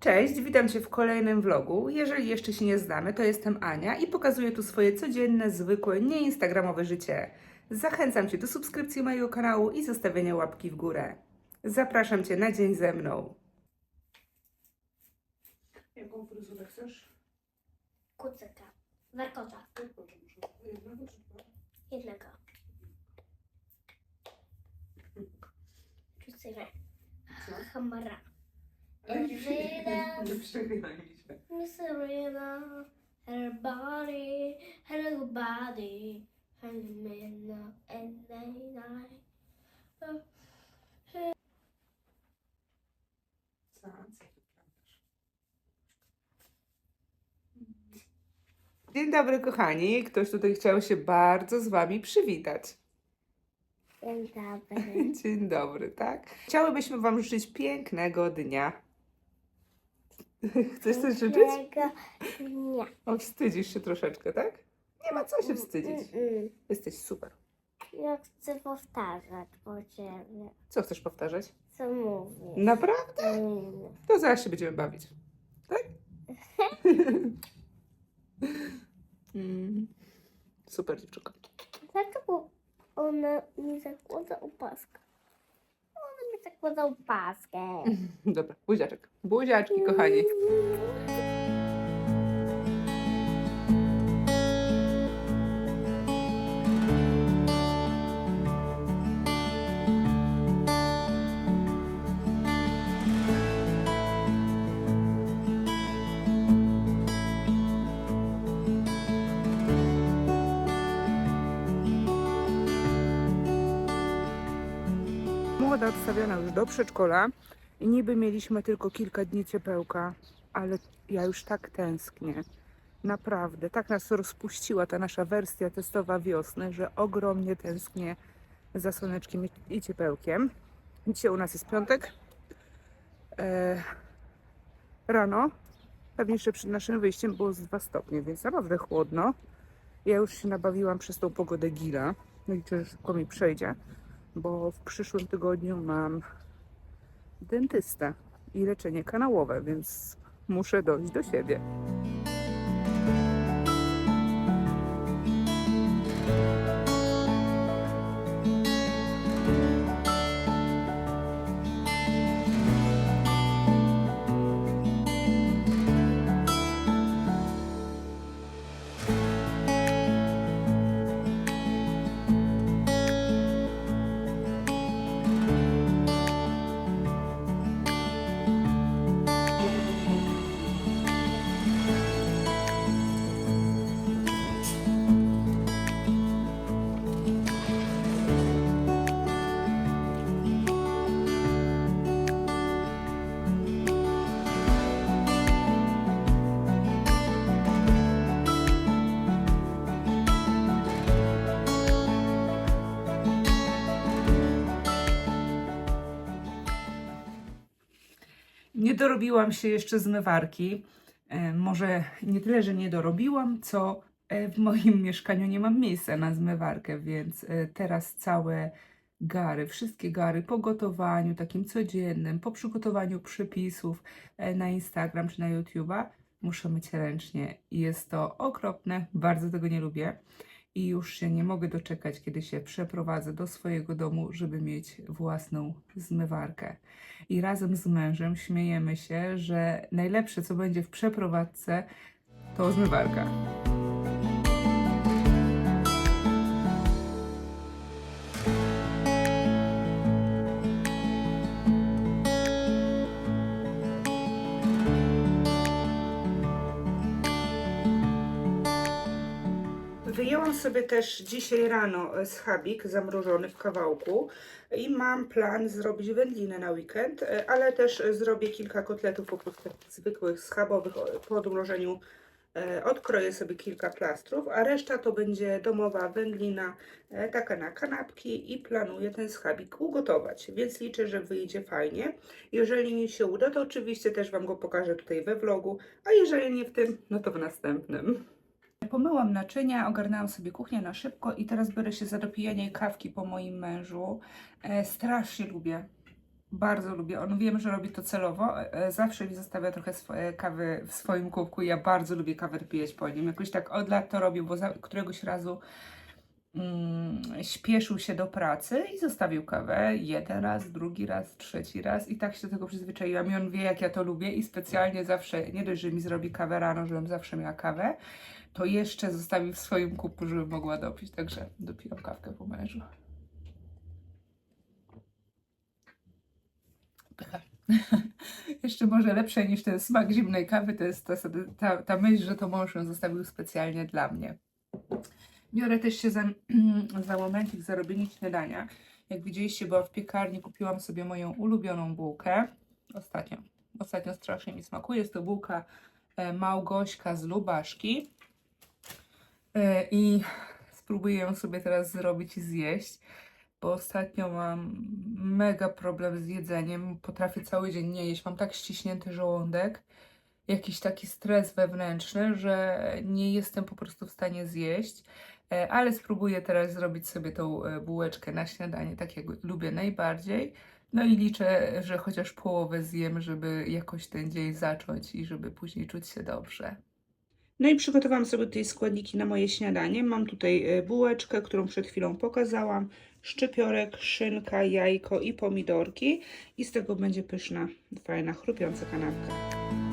Cześć, witam Cię w kolejnym vlogu. Jeżeli jeszcze się nie znamy, to jestem Ania i pokazuję tu swoje codzienne, zwykłe, nieinstagramowe życie. Zachęcam Cię do subskrypcji mojego kanału i zostawienia łapki w górę. Zapraszam Cię na dzień ze mną. Jaką fryzurę chcesz? Kucyka. Warkota. Jednego. Kucyka. Hamara. Everyday. Nie przegryaj Miss Serena. Her body. Her body. Her midnight and night. Co? Co ty prawdasz? Dzień dobry, kochani. Ktoś tutaj chciał się bardzo z Wami przywitać. Dzień dobry. Dzień dobry, tak? Chciałybyśmy Wam życzyć pięknego dnia. Chcesz coś życzyć? Nie. O, wstydzisz się troszeczkę, tak? Nie ma co się wstydzić. Mm-mm. Jesteś super. Ja chcę powtarzać po ciebie. Co chcesz powtarzać? Co mówisz? Naprawdę? Mm. To zaraz się będziemy bawić. Tak? Mm. Super dziewczynka. Dlaczego ona mi zakłada opaskę? Zakłada opaskę. Dobra, buziaczek. Buziaczki, kochani. Młoda odstawiona już do przedszkola i niby mieliśmy tylko kilka dni ciepełka, ale ja już tak tęsknię. Naprawdę, tak nas rozpuściła ta nasza wersja testowa wiosny, że ogromnie tęsknię za słoneczkiem i- ciepełkiem. Dzisiaj u nas jest piątek. E, rano, pewnie jeszcze przed naszym wyjściem było z 2 stopnie, więc naprawdę chłodno. Ja już się nabawiłam przez tą pogodę gila. Liczę, że szybko mi przejdzie bo w przyszłym tygodniu mam dentystę i leczenie kanałowe, więc muszę dojść do siebie. Nie dorobiłam się jeszcze zmywarki. E, Może nie tyle, że nie dorobiłam, co e, w moim mieszkaniu nie mam miejsca na zmywarkę, więc e, teraz całe gary, wszystkie gary po gotowaniu takim codziennym, po przygotowaniu przepisów na Instagram czy na YouTube'a. Muszę myć ręcznie jest to okropne, bardzo tego nie lubię i już się nie mogę doczekać, kiedy się przeprowadzę do swojego domu, żeby mieć własną zmywarkę. I razem z mężem śmiejemy się, że najlepsze, co będzie w przeprowadzce, to zmywarka. Wyjęłam sobie też dzisiaj rano schabik zamrożony w kawałku i mam plan zrobić wędlinę na weekend, e, ale też e, zrobię kilka kotletów po prostu zwykłych schabowych po odmrożeniu. E, Odkroję sobie kilka plastrów, a reszta to będzie domowa wędlina, e, taka na kanapki i planuję ten schabik ugotować, więc liczę, że wyjdzie fajnie. Jeżeli mi się uda, to oczywiście też Wam go pokażę tutaj we vlogu, a jeżeli nie w tym, no to w następnym. Pomyłam naczynia, ogarnęłam sobie kuchnię na szybko i teraz biorę się za dopijanie kawki po moim mężu. E, strasznie lubię Bardzo lubię. On wiem, że robi to celowo. E, Zawsze mi zostawia trochę swoje kawy w swoim kubku. Ja bardzo lubię kawę pijeć po nim. Jakoś tak od lat to robił, bo za, któregoś razu mm, śpieszył się do pracy i zostawił kawę jeden raz, drugi raz, trzeci raz i tak się do tego przyzwyczaiłam i on wie jak ja to lubię i specjalnie zawsze, nie dość, że mi zrobi kawę rano, żebym zawsze miała kawę, to jeszcze zostawił w swoim kubku, żebym mogła dopić, także dopiłam kawkę po mężu. Jeszcze może lepsze niż ten smak zimnej kawy, to jest ta, ta, ta myśl, że to mąż ją zostawił specjalnie dla mnie. Biorę też się za, za momencik za śniadania. Jak widzieliście, była w piekarni, kupiłam sobie moją ulubioną bułkę. Ostatnio. Ostatnio strasznie mi smakuje. Jest to bułka e, Małgośka z Lubaszki. E, I spróbuję ją sobie teraz zrobić i zjeść, bo ostatnio mam mega problem z jedzeniem. Potrafię cały dzień nie jeść. Mam tak ściśnięty żołądek, jakiś taki stres wewnętrzny, że nie jestem po prostu w stanie zjeść. E, Ale spróbuję teraz zrobić sobie tą e, bułeczkę na śniadanie, tak jak lubię najbardziej. No i liczę, że chociaż połowę zjem, żeby jakoś ten dzień zacząć i żeby później czuć się dobrze. No i przygotowałam sobie tutaj składniki na moje śniadanie. Mam tutaj e, bułeczkę, którą przed chwilą pokazałam, szczypiorek, szynka, jajko i pomidorki. I z tego będzie pyszna, fajna, chrupiąca kanapka.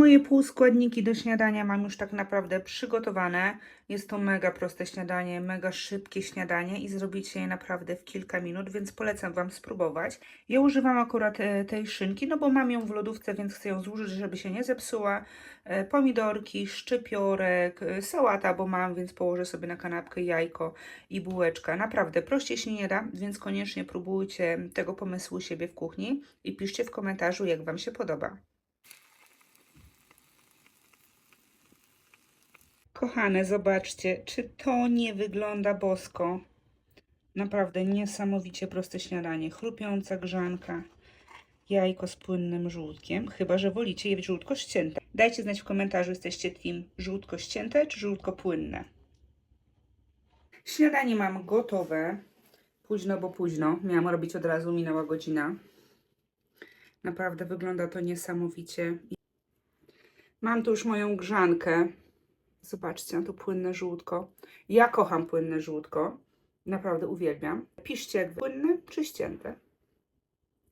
Moje półskładniki do śniadania mam już tak naprawdę przygotowane. Jest to mega proste śniadanie, mega szybkie śniadanie i zrobicie je naprawdę w kilka minut, więc polecam Wam spróbować. Ja używam akurat e, tej szynki, no bo mam ją w lodówce, więc chcę ją zużyć, żeby się nie zepsuła. E, Pomidorki, szczypiorek, e, sałata, bo mam, więc położę sobie na kanapkę jajko i bułeczka. Naprawdę prościej się nie da, więc koniecznie próbujcie tego pomysłu siebie w kuchni i piszcie w komentarzu, jak Wam się podoba. Kochane, zobaczcie, czy to nie wygląda bosko. Naprawdę niesamowicie proste śniadanie. Chrupiąca grzanka, jajko z płynnym żółtkiem. Chyba, że wolicie je żółtko ścięte. Dajcie znać w komentarzu, jesteście team żółtko ścięte czy żółtko płynne. Śniadanie mam gotowe. Późno, bo późno. Miałam robić od razu, minęła godzina. Naprawdę wygląda to niesamowicie. Mam tu już moją grzankę. Zobaczcie, to płynne żółtko. Ja kocham płynne żółtko. Naprawdę uwielbiam. Piszcie, jak płynne czy ścięte.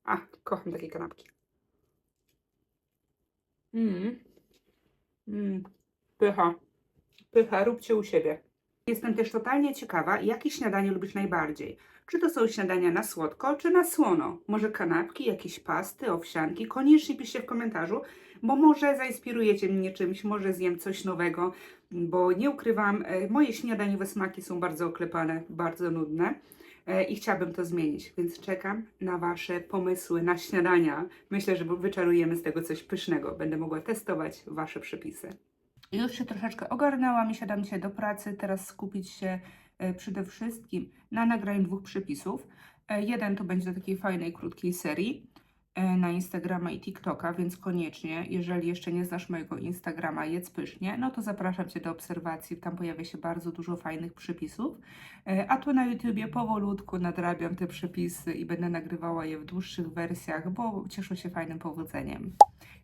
A, kocham takie kanapki. Mmm. Mmm. Pycha. Pycha, róbcie u siebie. Jestem też totalnie ciekawa, jakie śniadanie lubisz najbardziej. Czy to są śniadania na słodko, czy na słono? Może kanapki, jakieś pasty, owsianki? Koniecznie piszcie w komentarzu, bo może zainspirujecie mnie czymś, może zjem coś nowego, bo nie ukrywam, e, moje śniadaniowe smaki są bardzo oklepane, bardzo nudne e, i chciałabym to zmienić, więc czekam na Wasze pomysły na śniadania. Myślę, że wyczarujemy z tego coś pysznego. Będę mogła testować Wasze przepisy. Już się troszeczkę ogarnęłam i siadam się do pracy. Teraz skupić się e, przede wszystkim na nagraniu dwóch przepisów. E, Jeden to będzie do takiej fajnej, krótkiej serii e, na Instagrama i TikToka, więc koniecznie, jeżeli jeszcze nie znasz mojego Instagrama Jedz Pysznie, no to zapraszam Cię do obserwacji, tam pojawia się bardzo dużo fajnych przepisów, a tu na YouTubie powolutku nadrabiam te przepisy i będę nagrywała je w dłuższych wersjach, bo cieszą się fajnym powodzeniem.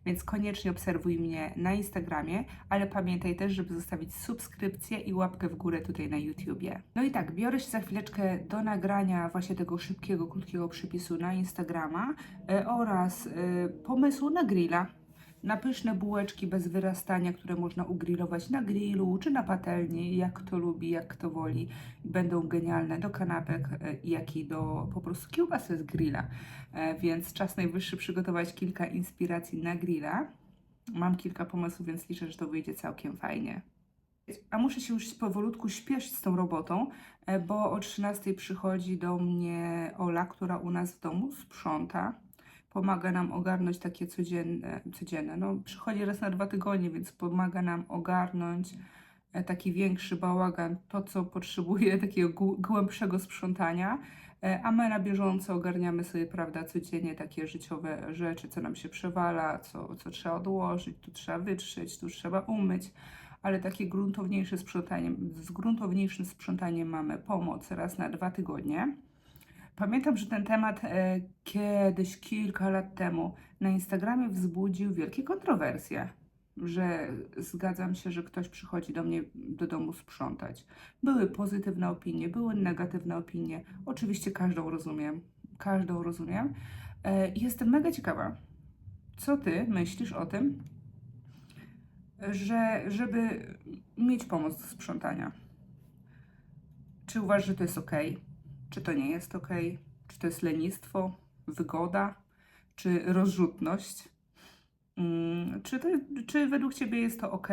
Więc koniecznie obserwuj mnie na Instagramie, ale pamiętaj też, żeby zostawić subskrypcję i łapkę w górę tutaj na YouTubie. No i tak, biorę się za chwileczkę do nagrania właśnie tego szybkiego, krótkiego przypisu na Instagrama e, oraz e, pomysłu na grilla. Na pyszne bułeczki bez wyrastania, które można ugrillować na grillu czy na patelni, jak kto lubi, jak kto woli. Będą genialne do kanapek, e, jak i do po prostu kiełbasy z grilla. E, Więc czas najwyższy przygotować kilka inspiracji na grilla. Mam kilka pomysłów, więc liczę, że to wyjdzie całkiem fajnie. A muszę się już powolutku śpieszyć z tą robotą, e, bo o 13 przychodzi do mnie Ola, która u nas w domu sprząta. Pomaga nam ogarnąć takie codzienne, codzienne. No, przychodzi raz na dwa tygodnie, więc pomaga nam ogarnąć e, taki większy bałagan, to co potrzebuje takiego głę- głębszego sprzątania, E, a my na bieżąco ogarniamy sobie, prawda, codziennie takie życiowe rzeczy, co nam się przewala, co, co trzeba odłożyć, tu trzeba wytrzeć, tu trzeba umyć, ale takie gruntowniejsze sprzątanie, z gruntowniejszym sprzątaniem mamy pomoc raz na dwa tygodnie. Pamiętam, że ten temat e, kiedyś, kilka lat temu na Instagramie wzbudził wielkie kontrowersje, że zgadzam się, że ktoś przychodzi do mnie do domu sprzątać. Były pozytywne opinie, były negatywne opinie. Oczywiście każdą rozumiem, każdą rozumiem. E, jestem mega ciekawa, co ty myślisz o tym, że żeby mieć pomoc do sprzątania? Czy uważasz, że to jest ok? Czy to nie jest ok? Czy to jest lenistwo, wygoda, czy rozrzutność? Mm, Czy, to, czy według Ciebie jest to ok,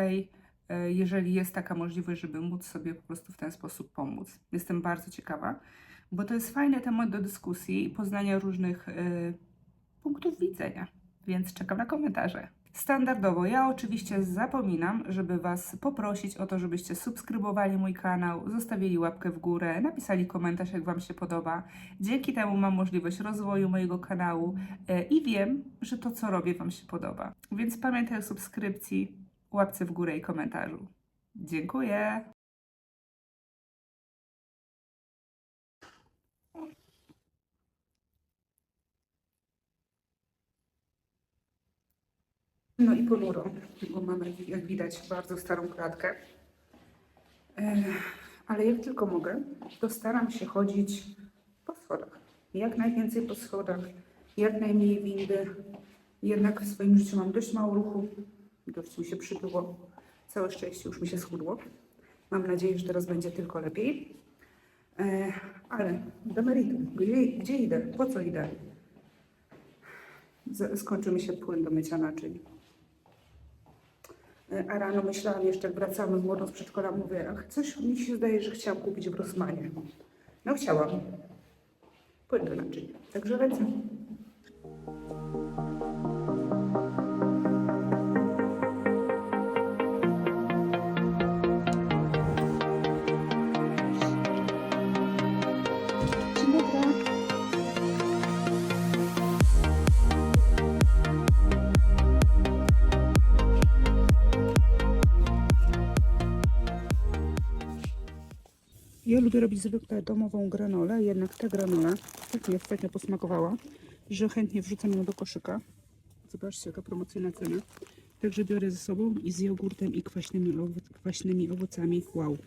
e, jeżeli jest taka możliwość, żeby móc sobie po prostu w ten sposób pomóc? Jestem bardzo ciekawa, bo to jest fajny temat do dyskusji i poznania różnych e, punktów widzenia, więc czekam na komentarze. Standardowo ja oczywiście zapominam, żeby Was poprosić o to, żebyście subskrybowali mój kanał, zostawili łapkę w górę, napisali komentarz, jak Wam się podoba. Dzięki temu mam możliwość rozwoju mojego kanału e, i wiem, że to, co robię, Wam się podoba. Więc pamiętaj o subskrypcji, łapce w górę i komentarzu. Dziękuję! No i ponuro, bo mamy, jak widać, bardzo starą klatkę. Ale jak tylko mogę, to staram się chodzić po schodach. Jak najwięcej po schodach, jak najmniej windy. Jednak w swoim życiu mam dość mało ruchu, dość mi się przybyło. Całe szczęście już mi się schudło. Mam nadzieję, że teraz będzie tylko lepiej. Ale do meritum. Gdzie, gdzie idę? Po co idę? Skończy mi się płyn do mycia naczyń. E, A rano myślałam jeszcze, jak wracamy z młodą z przedszkola, mówię, ach, coś mi się zdaje, że chciałam kupić w Rosmanie. No chciałam. Płyn do naczyń. Także lecę. Ja lubię robić zwykle domową granolę, jednak ta granola tak mnie ostatnio posmakowała, że chętnie wrzucam ją do koszyka. Zobaczcie, jaka promocyjna cena. Także biorę ze sobą i z jogurtem i kwaśnymi, kwaśnymi owocami. Wow.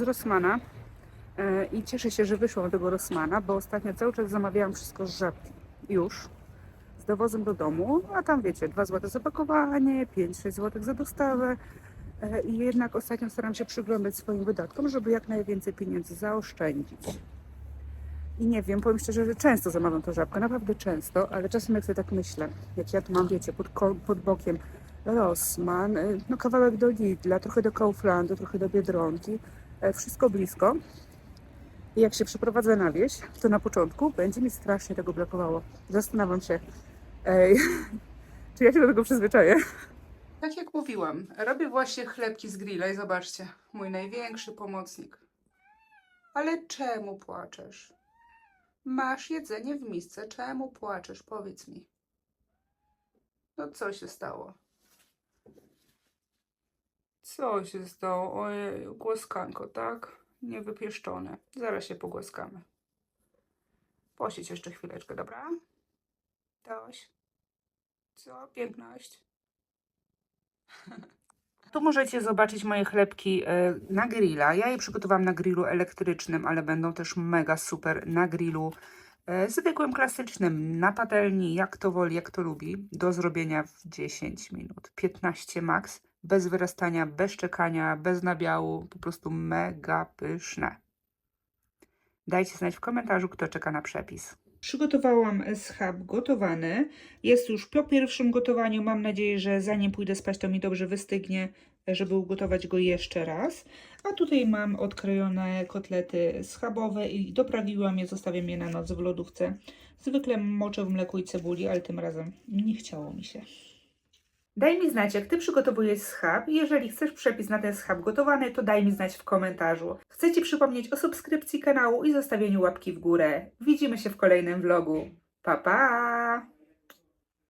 Z Rossmana e, i cieszę się, że wyszłam tego Rossmana, bo ostatnio cały czas zamawiałam wszystko z żabki. Już. Z dowozem do domu, a tam wiecie, 2 zł za pakowanie, 5-6 zł za dostawę. E, I jednak ostatnio staram się przyglądać swoim wydatkom, żeby jak najwięcej pieniędzy zaoszczędzić. I nie wiem, powiem szczerze, że często zamawiam tą żabkę, naprawdę często, ale czasem jak sobie tak myślę, jak ja tu mam, wiecie, pod, pod bokiem Rossmann, y, no kawałek do Lidla, trochę do Kauflandu, trochę do Biedronki, e, wszystko blisko. I jak się przeprowadzę na wieś, to na początku będzie mi strasznie tego brakowało. Zastanawiam się, ej, czy ja się do tego przyzwyczaję. Tak jak mówiłam, robię właśnie chlebki z grilla i zobaczcie, mój największy pomocnik. Ale czemu płaczesz? Masz jedzenie w misce, czemu płaczesz? Powiedz mi. No co się stało? Co się stało? Ojej, głoskanko, tak? Niewypieszczone. Zaraz się pogłaskamy. Posiedź jeszcze chwileczkę, dobra? Toś. Co? Piękność. Tu możecie zobaczyć moje chlebki e, na grilla. Ja je przygotowałam na grillu elektrycznym, ale będą też mega super na grillu e, zwykłym, klasycznym, na patelni, jak to woli, jak to lubi. Do zrobienia w 10 minut, 15 max, bez wyrastania, bez czekania, bez nabiału, po prostu mega pyszne. Dajcie znać w komentarzu, kto czeka na przepis. Przygotowałam schab gotowany. Jest już po pierwszym gotowaniu. Mam nadzieję, że zanim pójdę spać, to mi dobrze wystygnie, żeby ugotować go jeszcze raz. A tutaj mam odkrojone kotlety schabowe i doprawiłam je, zostawiam je na noc w lodówce. Zwykle moczę w mleku i cebuli, ale tym razem nie chciało mi się. Daj mi znać, jak Ty przygotowujesz schab. Jeżeli chcesz przepis na ten schab gotowany, to daj mi znać w komentarzu. Chcę Ci przypomnieć o subskrypcji kanału i zostawieniu łapki w górę. Widzimy się w kolejnym vlogu. Pa, pa!